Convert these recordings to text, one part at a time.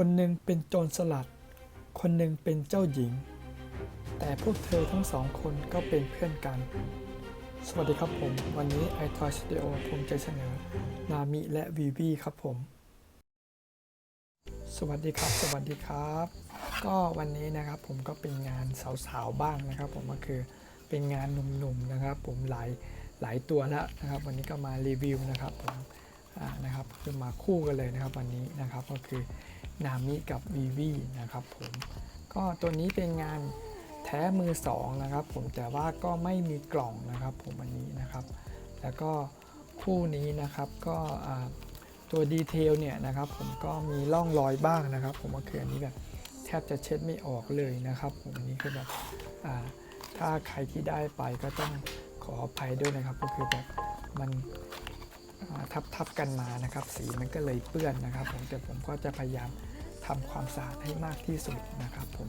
คนหนึ่งเป็นโจรสลัด คนหนึ่งเป็นเจ้าหญิง แต่พวกเธอทั้งสองคนก็เป็นเพื่อนกัน สวัสดีครับผม วันนี้ i t o y Studio ภูมิใจเสนอ นามิและวีวีครับผม สวัสดีครับ สวัสดีครับ ก็วันนี้นะครับผมก็เป็นงานสาวๆบ้างนะครับ ผมก็คือเป็นงานหนุ่มๆนะครับ ผมหลายหลายตัวแล้วนะครับ วันนี้ก็มารีวิวนะครับผมนะครับคือมาคู่กันเลยนะครับวันนี้นะครับก็คือ นามิกับวีวีนะครับผมก็ตัวนี้เป็นงานแท้มือสองนะครับผมแต่ว่าก็ไม่มีกล่องนะครับผมวันนี้นะครับ แล้วก็คู่นี้นะครับก็ตัวดีเทลเนี่ยนะครับผมก็มีร่องรอยบ้างนะครับ ผมก็คืออันนี้แบบแทบจะเช็ดไม่ออกเลยนะครับ ผมอันนี้คือแบบถ้าใครที่ได้ไปก็ต้องขออภัยด้วยนะครับ ก็คือแบบมันทับทับๆกันมานะครับ สีมันก็เลยเปื้อนนะครับ ผมแต่ผมก็จะพยายาม ทำความสะอาดให้มากที่สุดนะครับผม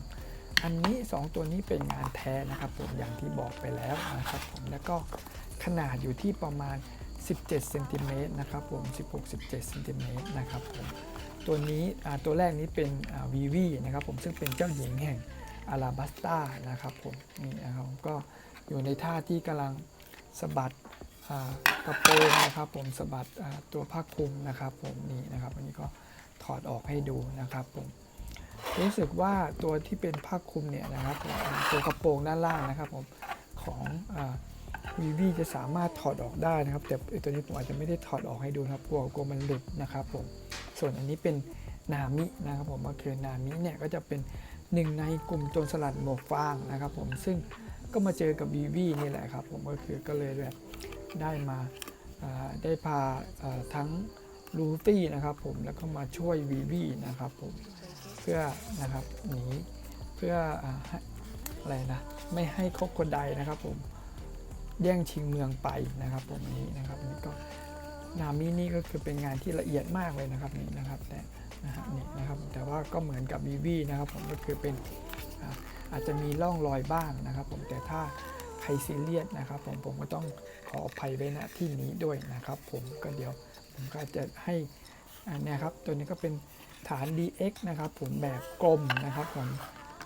อันนี้ 2 ตัวนี้เป็นงานแท้นะครับผมอย่างที่บอกไปแล้วนะครับผมแล้วก็ขนาดอยู่ที่ประมาณ 17เซนติเมตรนะครับผม 16-17เซนติเมตรนะครับผมตัวนี้ตัวแรกนี้เป็นวีวีนะครับผมซึ่งเป็นเจ้าหญิงแห่งอาราบัสตานะครับผมนี่นะครับผมก็อยู่ในท่าที่กำลังสะบัดกระโปรงนะครับผมสะบัดตัวผ้าคลุมนะครับผมนี่นะครับอันนี้ก็ ถอดออกให้ดูนะครับผมรู้สึกว่าตัวที่เป็นผ้าคลุมเนี่ยนะครับตัวกระโปรงด้านล่างนะครับผมของวีวีจะสามารถถอดออกได้นะครับ แต่ตัวนี้ผมอาจจะไม่ได้ถอดออกให้ดูนะครับกลัวกลัวมันหลุดนะครับผมส่วนอันนี้เป็นนามินะครับผมก็คือนามิเนี่ยก็จะเป็นหนึ่งในกลุ่มโจรสลัดหมวกฟางนะครับผมซึ่งก็มาเจอกับวีวีนี่แหละครับผมก็คือก็เลยแบบได้มาได้พาทั้ง ลูฟี่นะครับผมแล้วก็มาช่วยวีวีนะครับผมเพื่อนะครับหนีเพื่ออะไรนะไม่ให้คบคนใดนะครับผมแย่งชิงเมืองไปนะครับผมนี้นะครับนี่ก็นามินี่ก็คือเป็นงานที่ละเอียดมากเลยนะครับนี่นะครับแต่นะฮะนี่นะครับแต่ว่าก็เหมือนกับบีบีนะครับผมก็คือเป็นอาจจะมีร่องรอยบ้างนะครับผมแต่ถ้า ครซีเรียสนะครับผมผมก็ต้องขออภัยไว้ณที่นี้ด้วยนะครับ ผมก็เดี๋ยวผมก็จะให้อันนี้ครับตัวนี้ก็เป็นฐาน DX นะครับผมแบบกลมนะครับผม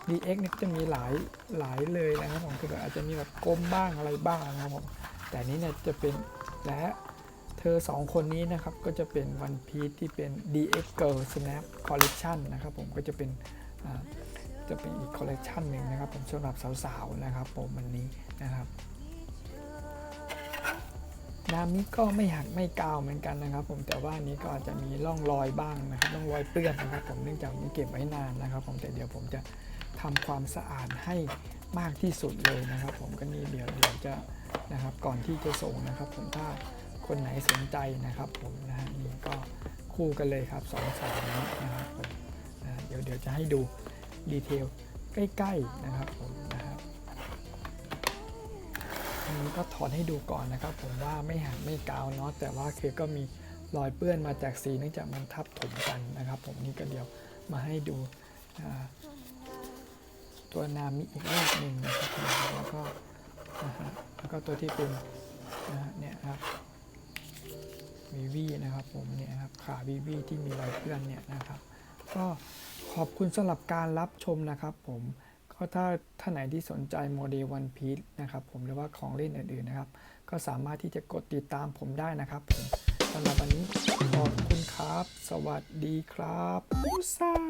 DX เนี่จะมีหลายหลายเลยนะครับผมคืออาจจะมีแบบกลมบ้างอะไรบ้างนะครับผมแต่นี้เนี่ยจะเป็นและเธอ 2 คนนี้นะครับก็จะเป็น One Piece ที่เป็น DX Girl Snap Collection นะครับผมก็จะเป็น จะเป็นอีกคอลเลกชันหนึ่งนะครับ ผมสำหรับสาวๆนะครับ ผมวันนี้นะครับนามิก็ไม่หักไม่กาวเหมือนกันนะครับ ผมแต่ว่านี้ก็อาจจะมีร่องรอยบ้างนะครับร่องรอยเปื้อนนะครับ ผมเนื่องจากผมเก็บไว้นานนะครับ ผมแต่เดี๋ยวผมจะทำความสะอาดให้มากที่สุดเลยนะครับ ผมก็นี่เดี๋ยวเดี๋ยวจะนะครับก่อนที่จะส่งนะครับ ผมถ้าคนไหนสนใจนะครับ ผมนะฮะนี่ก็คู่กันเลยครับสองสาวนะครับผมเดี๋ยวเดี๋ยวจะให้ดู ดีเทลใกล้ๆนะครับผมนะครับอันนี้ก็ถอดให้ดูก่อนนะครับ ผมว่าไม่หักไม่กาวเนาะแต่ว่าคือก็มีรอยเปื้อนมาจากสีเนื่องจากมันทับถมกันนะครับ ผมนี่ก็เดี๋ยวมาให้ดูตัวนามิอีกรอบหนึ่งนะครับแล้วก็แล้วก็ตัวที่เป็นเนี่ยครับวีวีนะครับผมเนี่ยครับขาวีวีที่มีรอยเปื้อนเนี่ยนะครับ ก็ ขอบคุณสำหรับการรับชมนะครับผมก็ถ้าท่านไหนที่สนใจโมเดลวันพีซนะครับผมหรือว่าของเล่นอื่นๆนะครับ ก็สามารถที่จะกดติดตามผมได้นะครับผมสำหรับวันนี้ขอบคุณครับ สวัสดีครับอุซา